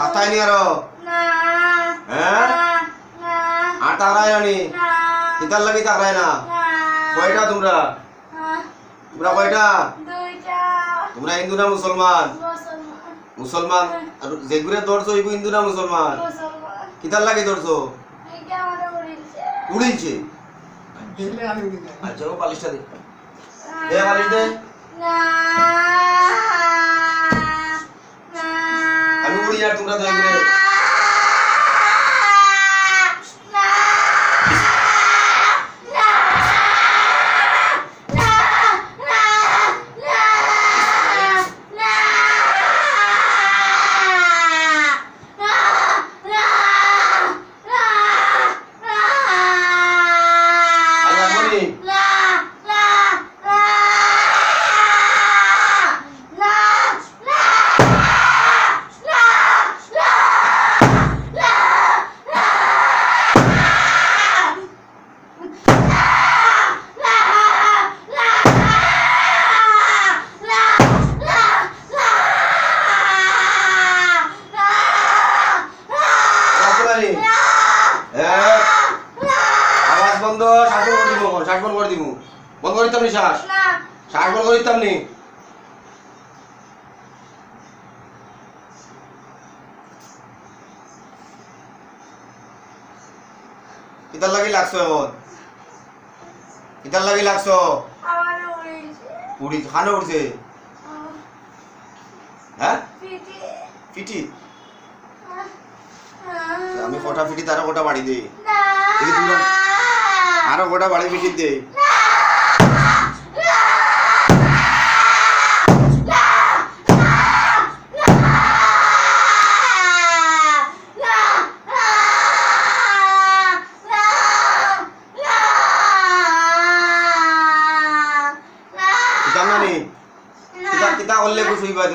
আরও। না হ্যাঁ? না আর তাকরায় নি। না লাগি তাকরায় না। না। কয়টা তোমরা? তোমরা কয়টা? তোমরা হিন্দু না মুসলমান? মুসলমান। মুসলমান? আর যেগুলো ধরছো এগুলো হিন্দু না মুসলমান? মুসলমান। কিতার লাগি ধরছো? এইটা আমাদের উড়িয়েছে উড়িয়েছে দিলে আমি উড়ি যাই। আচ্ছা ও বালিশটা দে। দে বালিশ দে। না। আমি উড়ি বন্ধ শ্বাস বন্ধ করে দিব শ্বাস বন্ধ করে দিব। বন্ধ করে দিতাম নি শ্বাস শ্বাস বন্ধ করে দিতাম নি? কিতার লাগি লাগছো এখন? কিতার লাগি লাগছো? উড়ি খানে উঠছে হ্যাঁ? ফিটি। আমি কটা ফিটি তারা কটা বাড়ি দে। এই তুই আরও গোটা বাড়ি ফিটি দে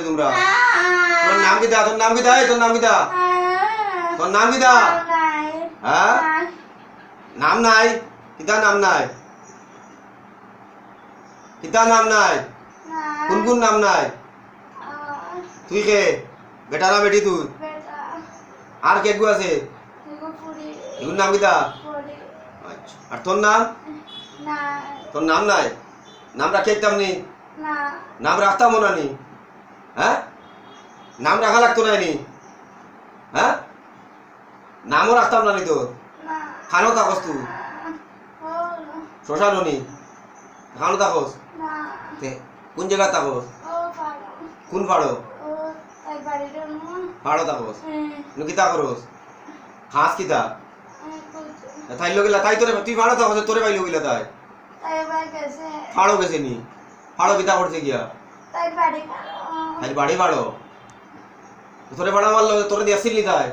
তোমরা। তোর নাম তোর নাম তোর নাম তোর নাম হ্যাঁ? নাম নাই। কিতা নাম নাই? কিতা নাম নাই? কোন কোন নাম নাই? তুই কে? বেটা না বেটি। তুই আর কে গু আছে এগুর নাম কিতা? আচ্ছা। আর তোর নাম? তোর নাম নাই? নাম রাখে নি? নাম রাখতাম না নি? হ্যাঁ নাম রাখা লাগতো না? নি হ্যাঁ নামও রাখতাম না নি তোর খানো থাকস তুই শ্মশানো নি খানো থাকস। কোন জায়গা থাকস? কোন পাড়ো? পাড়ো থাকস। নু কিতা করস। হাঁস কিতা তাই লগিলা তাই তোরে তুই পাড়ো থাকস তোরে পাইলো গিলা তাই? ফাড়ো গেছে। নি ফাড়ো কিতা করছে গিয়া। খালি বাড়ি ফাড়ো তোরে ফাড়া মারলো তোরে দিয়াছিল নি। তাই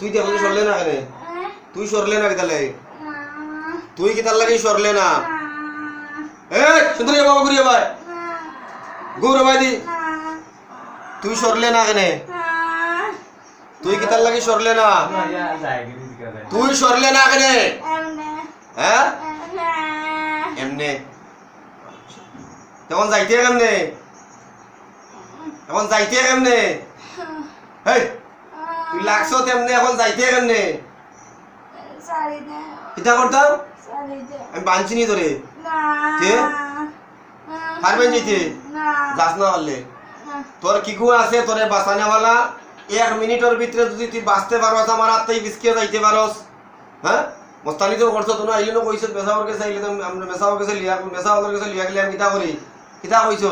তুই দেখলি সরলে না কেনে? তুই সরলে না কিতালে তুই কিতার লাগি সরলে না? এ সুন্দর বাবা ঘুরিয়ে ভাই। গৌর ভাই দি। তুই সরলে না কেনে? তুই কিতার লাগি সরলে না? তুই সরলে না কেনে? হ্যাঁ? এমনে। তখন যাইতে কেমনে? এখন যাইতে কেমনে? হেই তুই লাগছো তেমনে এখন যাইতে কেমনে? কিতা করতাম? আমি বাঞ্চিনি তোরে। কে? পারবেন যেতে যাস না। পারলে তোর কিকু আছে? তোরে বাঁচানেওয়ালা এক মিনিটের ভিতরে যদি তুই বাঁচতে পারস আমার হাত থেকে বিস্কে যাইতে পারস। হ্যাঁ? মস্তানি তো করছ তো না এই জন্য কইছ মেসাওর কাছে আইলে তো আমরা মেসাওর কাছে লিয়া মেসাওর কাছে লিয়া গেলে আমি কিতা করি? কিতা কইছ?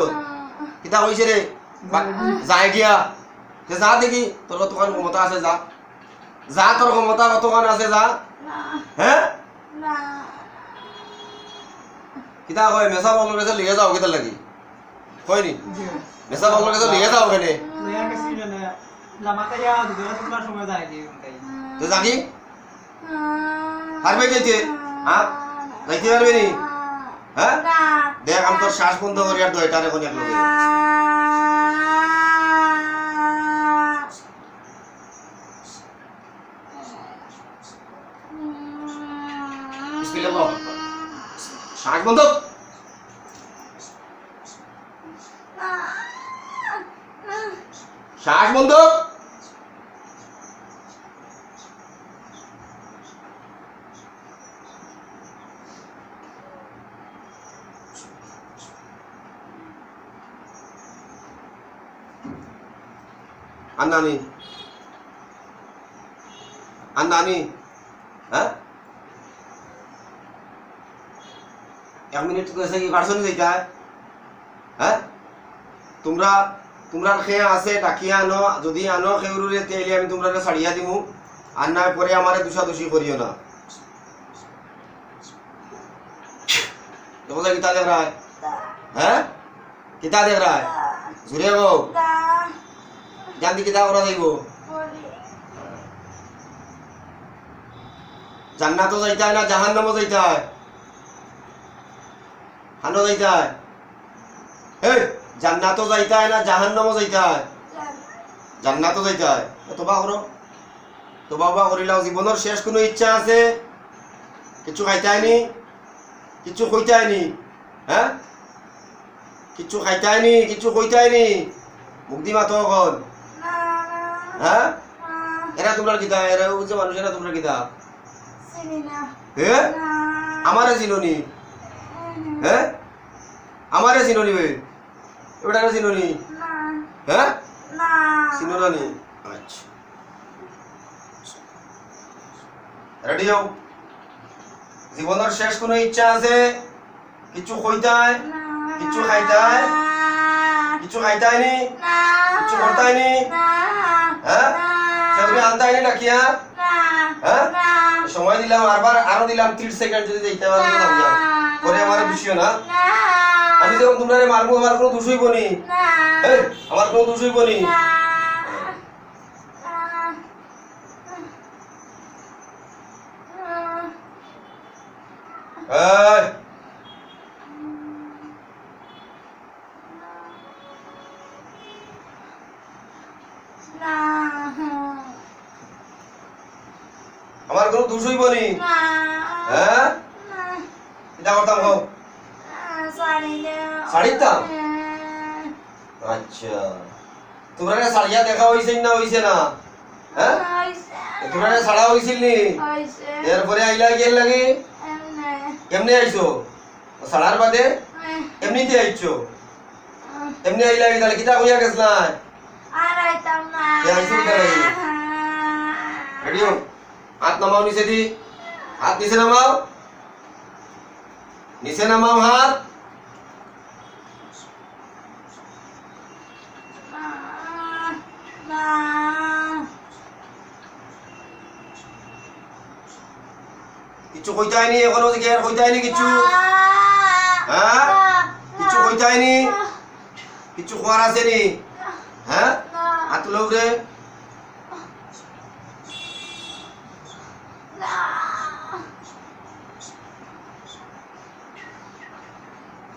কিতা কইছে রে? বা- যায় গিয়া। যে যা দেখি তোর কতক্ষণ ক্ষমতা আছে যা। যা তোর ক্ষমতা কতক্ষণ আছে যা। হ্যাঁ? কিতা কয় মেসা বলর কাছে যাও কিতা লাগি? কয়নি মেসা বলর কাছে লিয়ে যাও কেনে? তো যাকি পারবে যেতে হ্যাঁ যাইতে পারবে নি? হ্যাঁ দেখ আমি তোর শ্বাস বন্ধ করি আর দয়টার এখন এক লগে শাক বন্ধ। শাক বন্ধ। আন্দানি। আন্দানি। এক মিনিট কইছে কি কাটছনি যাইতা হ্যাঁ তোমরা তোমরা খেয়ে আছে ডাকিয়া আনো, যদি আনো খেউরুরে তেলে আমি তোমরা ছাড়িয়া দিমু। আর না পরে আমারে দুষা দুষি করিও না। দেখ রা হ্যাঁ কিতা দেখ রা জুড়ে গো দা জানদি কিতা করা যাইব বলি জান্নাতও যাইতে হয় না জাহান্নামও যাইতে হয় হানো যাইতে হয় এই জান্নাতও যাইতে হয় না জাহান্নামও যাইতে হয় জান্নাতও যাইতে হয় এ তোবা করো। তোবা বা করিলাও জীবনের শেষ কোনো ইচ্ছা আছে? কিছু খাইতে হয়নি কিছু কইতে হয়নি হ্যাঁ কিছু খাইতে হয়নি কিছু কইতে হয়নি মুখ দি মাতো এখন হ্যাঁ এরা তোমরা কিতা এরা যে মানুষ এরা তোমরা কিতা হ্যাঁ আমারে চিননি। হ্যাঁ? আমারে না। হ্যাঁ? না। আচ্ছা। রেডি হও। জীবনের শেষ কোনো ইচ্ছা আছে? কিছু কইতায় না। কিছু খাইতে হয়? কিছু খাইতায়নি? না। কিছু করতায়নি? না। হ্যাঁ? না। সেগুলি আনতায়নি ডাকিয়া না। হ্যাঁ? সময় দিলাম আরবার আরও দিলাম ত্রিশ সেকেন্ড যদি দেখতে পারো পরে আমার বিষয় না। আমি যখন তোমরা মারবো, আমার কোনো দোষ হইব আমার কোনো দোষ হইব না এই, না আমার কোনো দোষ হইব নি না হ্যাঁ না এটা করতাম হোক শাড়ি শাড়ির দাম? আচ্ছা। তোমরা না শাড়িয়া দেখা হইছে না হইছে না? হ্যাঁ? তোমরা না ছাড়া হইছিল নি? এরপরে আইলা গেল লাগে? কেমনে আইছো? ছাড়ার বাদে? এমনিতে আইছো? এমনি আইলা তাহলে কিতা কইয়া গেছলা রেডি হো হাত নামাও নিচে দি। হাত নিচে নামাও। নিচে নামাও হাত। কিছু কইতে হয়নি এখনও দিকে আর কইতে হয়নি কিছু? হ্যাঁ? কিছু কইতে হয়নি কিছু খোয়ার আছে হ্যাঁ? হাত তুলো রে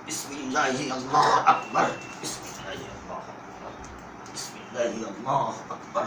বিসমিল্লাহি আল্লাহু আকবার আকবার।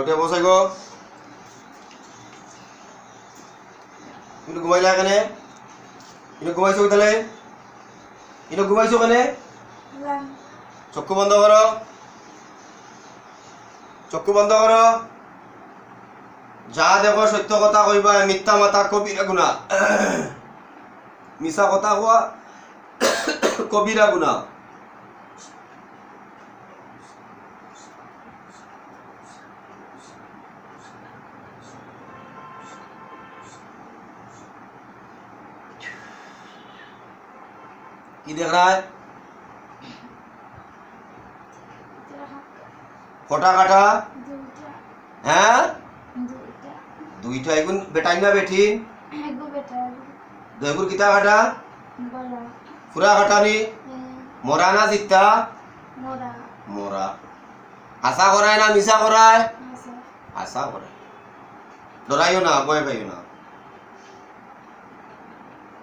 উঠে বসাই গো কিন্তু ঘুমাইলা কেনে? কিন্তু ঘুমাইছো তাহলে কিন্তু ঘুমাইছো কেনে? চক্ষু বন্ধ করো চক্ষু বন্ধ করো যা দেখো, সত্য কথা কইবা, মিথ্যা মাতা কবিরা গুণা। মিছা কথা কোৱা কবিরা গুণা। কি দেখ रहा है ফটা কাটা দুইটা হ্যাঁ দুইটা দুইটা এগুন বেটাই না বেঠিন এগো বেটা দয়গুর কিতা কাটা বলা ফুরা কাটানি মরা না জিত্তা মোরা মরা আশা করায় না মিশা করায় আছে আশা করায় ডরাইও না ভয় পাইও না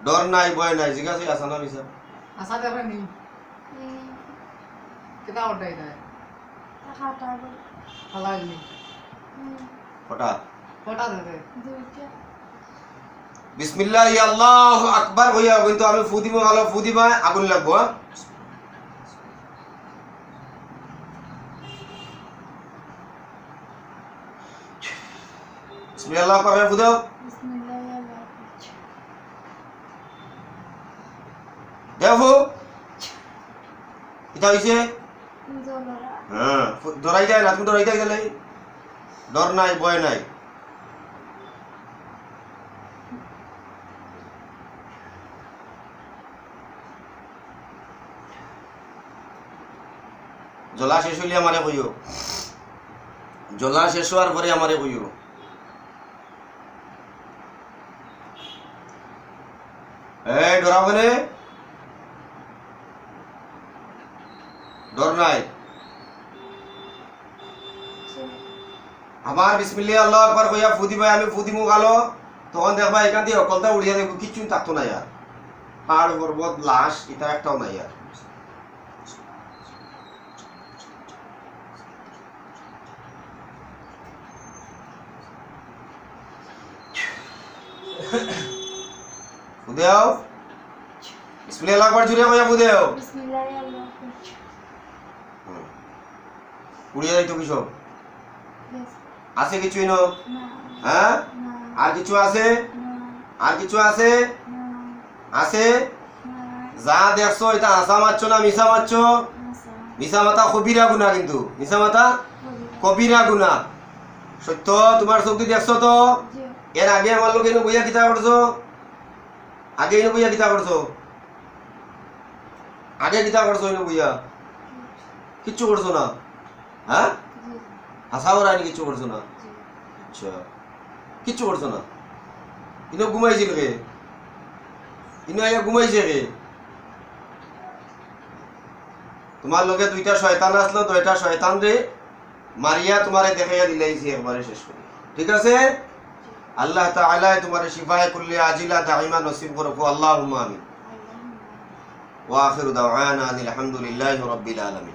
ডর নাই ভয় নাই জিজ্ঞাসা আসা না মিশা আসা দেখে নি? কিতা করতে এটা খাটা খালা গেলি ফটা কটা দেখে দুইটা। বিসমিল্লাহ আল্লাহ আকবার হইয়া কিন্তু আমি ফু দিব ভালো ফু দিবা আগুন লাগবো হ্যাঁ? বিসমিল্লাহ আল্লাহ আকবার হইয়া ফু দাও বিসমিল্লাহ আল্লাহ ফু এটা হইছে? হ্যাঁ ডরাই যায় না তুমি ডরাই যায় তাহলে ডর নাই, ভয় নাই। জলা শেষ হইলে আমারে কইও। জলা শেষ হওয়ার পরে আমারে কইও। এই, ডরাবো নে ডর নাই আমার বিসমিল্লাহ আল্লাহ একবার কইয়া ফুদি ভাই আমি ফুদি মুখ আলো। তখন দেখবা এখান দিয়ে অকলতা উড়িয়া দেখব কিচ্ছু থাকতো না আর পাহাড় পর্বত লাশ এটা একটাও নাই আর বিসমিল্লাহ আল্লাহ একবার জুড়ে কইয়া ফুদেও। বিসমিল্লাহ আল্লাহ উড়িয়া যাইতো কি সব আছে কিছু ইনো না। হ্যাঁ? আর কিছু আছে? আর কিছু আছে? আছে? যা দেখছ এটা হাসা মারছো না মিশা মারছো? আসা মিশা মাথা কবিরা গুণা কিন্তু। মিশা মাথা কবিরা। গুণা। সত্য তোমার চোখটি দেখছ তো? এর আগে আমার লোক এনে বইয়া কিতা করছ আগে এনে বইয়া কিতা করছ আগে কিতা করছ এনে বইয়া? কিচ্ছু করছ না? হ্যাঁ? জি হাসা ওরানি কিচ্ছু করছ না? আচ্ছা। কিচ্ছু করছ না? ইনো ঘুমাইছিল কে? ইনো আইয়া ঘুমাইছে কে? তোমার লগে দুইটা শয়তান আসলো দুইটা শয়তান রে মারিয়া তোমারে দেখাইয়া দিলাইছি একবারে শেষ করে। ঠিক আছে? আল্লাহ তাআলা তোমারে শিফায়ে কুল্লি আজিলা দাইমা নসিব করো আল্লাহুম্মা আমিন। ওয়া আখিরু দাওয়ানা আনিল হামদুলিল্লাহি রাব্বিল আলামিন।